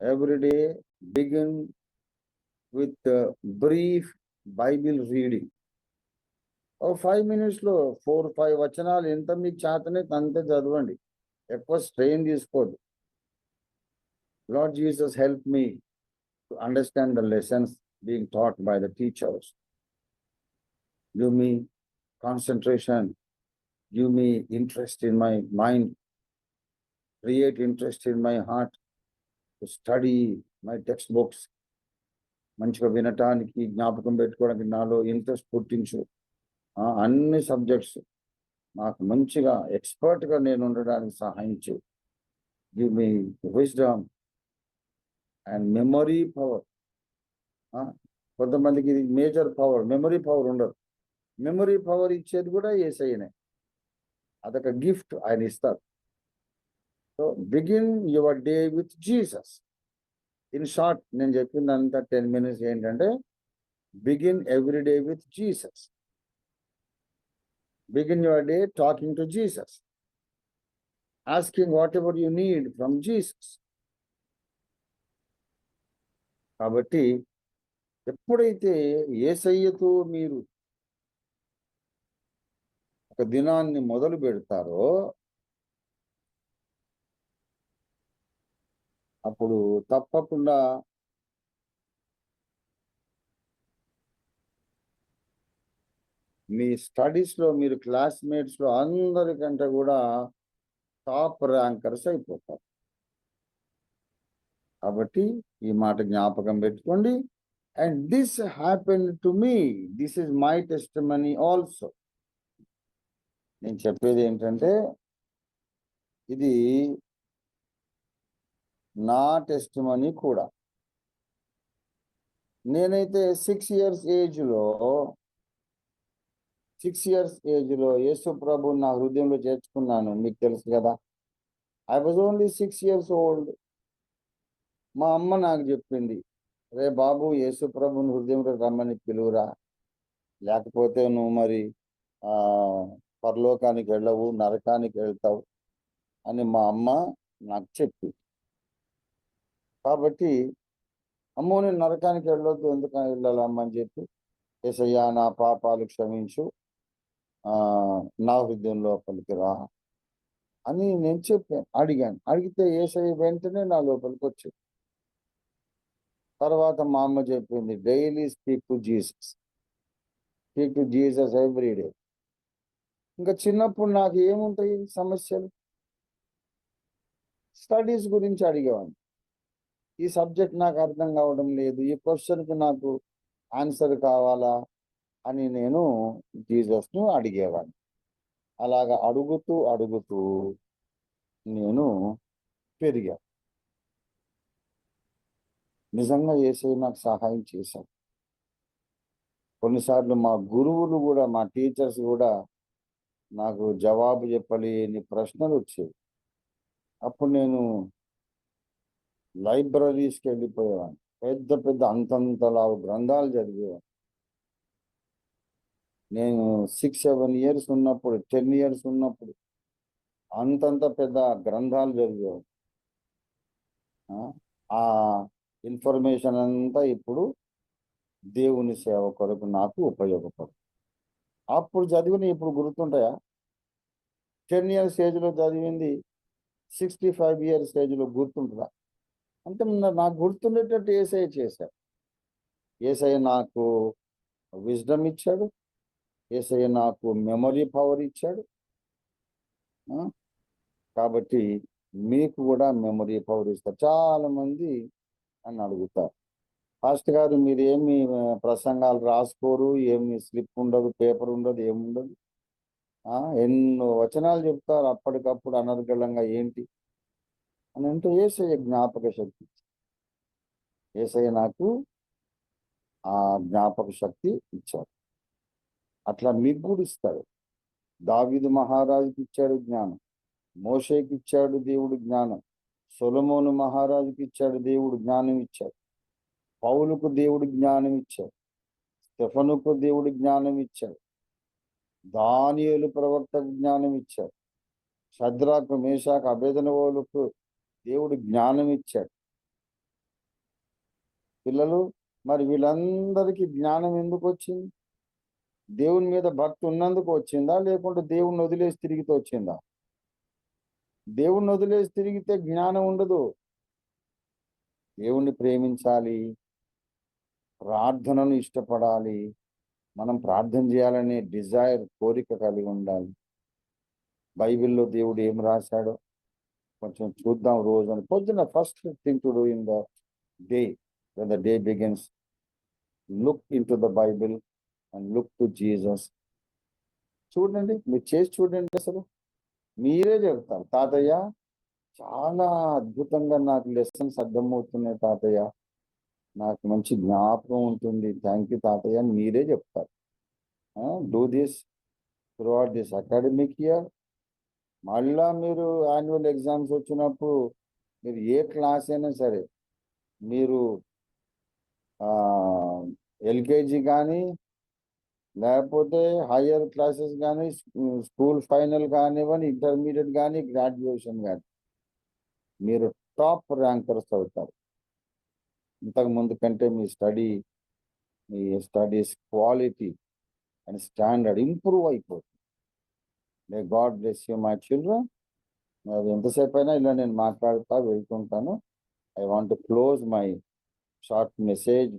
every day begin with a brief Bible reading. ఓ five మినిట్స్లో four five వచనాలు ఎంత మీకు చేతనే అంతే చదవండి ఎక్కువ స్ట్రెయిన్ తీసుకోవద్దు Lord Jesus help me to understand the lessons being taught by the teachers give me concentration give me interest in my mind create interest in my heart to study my text books మంచిగా వినటానికి జ్ఞాపకం పెట్టుకోవడానికి నాలో interest పుట్టించు. అన్ని subjects నాకు మంచిగా ఎక్స్పర్ట్గా నేను ఉండడానికి సహాయం చేయి. Give me wisdom and memory power కొంతమందికి ఇది మేజర్ పవర్ మెమరీ పవర్ ఉండదు. మెమరీ పవర్ ఇచ్చేది కూడా ఏసైనే అదొక గిఫ్ట్ ఆయన ఇస్తారు. So begin your day with Jesus in short నేను చెప్పిందంతా టెన్ మినిట్స్ ఏంటంటే begin every day with Jesus begin your day talking to Jesus asking whatever you need from Jesus కాబట్టి ఎప్పుడైతే ఏసయ్యతో మీరు ఒక దినాన్ని మొదలు పెడతారో అప్పుడు తప్పకుండా మీ స్టడీస్లో మీరు క్లాస్మేట్స్లో అందరికంటే కూడా టాప్ ర్యాంకర్స్ అయిపోతారు. కాబట్టి ఈ మాట జ్ఞాపకం పెట్టుకోండి. And this happen to me this is my testimony also. నేను చెప్పేది ఏంటంటే ఇది నా టెస్ట్ మనీ కూడా. నేనైతే సిక్స్ ఇయర్స్ ఏజ్లో సిక్స్ ఇయర్స్ ఏజ్లో యేసు ప్రభు నా హృదయంలో చేర్చుకున్నాను. మీకు తెలుసు కదా. I was only six years old మా అమ్మ నాకు చెప్పింది రే బాబు యేసు ప్రభుని హృదయంలో రమ్మని పిలువురా. లేకపోతే నువ్వు మరి పరలోకానికి వెళ్ళవు నరకానికి వెళ్తావు అని మా అమ్మ నాకు చెప్పింది. కాబట్టి అమ్మో నేను నరకానికి వెళ్ళొద్దు ఎందుకు వెళ్ళాలమ్మా అని చెప్పి ఏసయ్యా నా పాపాలు క్షమించు ఆ నా హృదయం లోపలికి రా అని నేను చెప్పాను అడిగాను. అడిగితే ఏసయ్య వెంటనే నా లోపలికి వచ్చాడు. తర్వాత మా అమ్మ చెప్పింది daily speak to Jesus speak to Jesus every day. ఇంకా చిన్నప్పుడు నాకు ఏముంటాయి సమస్యలు? స్టడీస్ గురించి అడిగేవాడిని. ఈ సబ్జెక్ట్ నాకు అర్థం కావడం లేదు. ఈ క్వశ్చన్కి నాకు ఆన్సర్ కావాలా అని నేను జీసస్ను అడిగేవాడిని. అలాగా అడుగుతూ అడుగుతూ నేను పెరిగా. నిజంగా ఏసై నాకు సహాయం చేశాడు. కొన్నిసార్లు మా గురువులు కూడా మా టీచర్స్ కూడా నాకు జవాబు చెప్పలేని ప్రశ్నలు వచ్చేవి. అప్పుడు నేను లైబ్రరీస్కి వెళ్ళిపోయేవాడిని. పెద్ద పెద్ద అంతంతలా గ్రంథాలు చదివేవాడిని. నేను సిక్స్ సెవెన్ ఇయర్స్ ఉన్నప్పుడు టెన్ ఇయర్స్ ఉన్నప్పుడు అంతంత పెద్ద గ్రంథాలు చదివేవాడు ఆ, ఆ ఇన్ఫర్మేషన్ అంతా ఇప్పుడు దేవుని సేవ కొరకు నాకు ఉపయోగపడు అప్పుడు చదివిన ఇప్పుడు గుర్తుంటాయా? టెన్ ఇయర్స్ ఏజ్లో చదివింది సిక్స్టీ ఫైవ్ ఇయర్స్ ఏజ్లో గుర్తుంటుందా? అంటే నాకు గుర్తుండేటట్టు ఏసఐ చేశాడు. ఏసఐ నాకు విజ్డమ్ ఇచ్చాడు. ఏసఐ నాకు మెమరీ పవర్ ఇచ్చాడు. కాబట్టి మీకు కూడా మెమరీ పవర్ ఇస్తారు. చాలా మంది అని అడుగుతారు. ఫాస్ట్ గారు మీరు ఏమి ప్రసంగాలు రాసుకోరు ఏమి స్లిప్ ఉండదు పేపర్ ఉండదు ఏముండదు ఎన్నో వచనాలు చెప్తారు. అప్పటికప్పుడు అనర్గళంగా ఏంటి? అని అంటే ఏసయ్య జ్ఞాపక శక్తి. ఏసయ్య నాకు ఆ జ్ఞాపక శక్తి ఇచ్చాడు. అట్లా మీకు కూడా ఇస్తాడు. దావిదు మహారాజుకి ఇచ్చాడు జ్ఞానం. మోషేకి ఇచ్చాడు దేవుడు జ్ఞానం. సొలమోను మహారాజుకి ఇచ్చాడు దేవుడు జ్ఞానం ఇచ్చాడు. పౌలుకు దేవుడు జ్ఞానం ఇచ్చాడు. స్టెఫనుకు దేవుడు జ్ఞానం ఇచ్చాడు. దానియేలు ప్రవక్తకు జ్ఞానం ఇచ్చాడు. శద్రాకు మేషాకు అభేదనవులకు దేవుడు జ్ఞానం ఇచ్చాడు. పిల్లలు మరి వీళ్ళందరికీ జ్ఞానం ఎందుకు వచ్చింది? దేవుని మీద భక్తి ఉన్నందుకు వచ్చిందా? లేకుంటే దేవుణ్ణి వదిలేసి తిరిగితే వచ్చిందా? దేవుణ్ణి వదిలేసి తిరిగితే జ్ఞానం ఉండదు. దేవుణ్ణి ప్రేమించాలి ప్రార్థనను ఇష్టపడాలి మనం ప్రార్థన చేయాలనే డిజైర్ కోరిక కలిగి ఉండాలి. బైబిల్లో దేవుడు ఏం రాశాడో? కొంచెం చూద్దాం రోజు అని పొద్దున first thing to do in the day when the day begins look into the Bible and look to Jesus చూడండి మీరు చేసి చూడండి అసలు. మీరే చెప్తారు తాతయ్య చాలా అద్భుతంగా నాకు లెసన్స్ అర్థమవుతున్నాయి తాతయ్య. నాకు మంచి జ్ఞాపకం ఉంటుంది. థ్యాంక్ యూ తాతయ్య అని మీరే చెప్తారు. Do this throughout this academic year మళ్ళా మీరు యాన్యువల్ ఎగ్జామ్స్ వచ్చినప్పుడు మీరు ఏ క్లాస్ అయినా సరే మీరు ఎల్కేజీ కానీ లేకపోతే హయ్యర్ క్లాసెస్ కానీ స్కూల్ ఫైనల్ కానివ్వండి ఇంటర్మీడియట్ కానీ గ్రాడ్యుయేషన్ కానీ మీరు టాప్ ర్యాంకర్స్ అవుతారు. ఇంతకు ముందు కంటే మీ study me studies quality and standard improve అయిపోతుంది. May God bless you my children మరి ఎంతసేపు అయినా ఇలా నేను మాట్లాడుతా వెళ్తుంటాను. I want to close my short message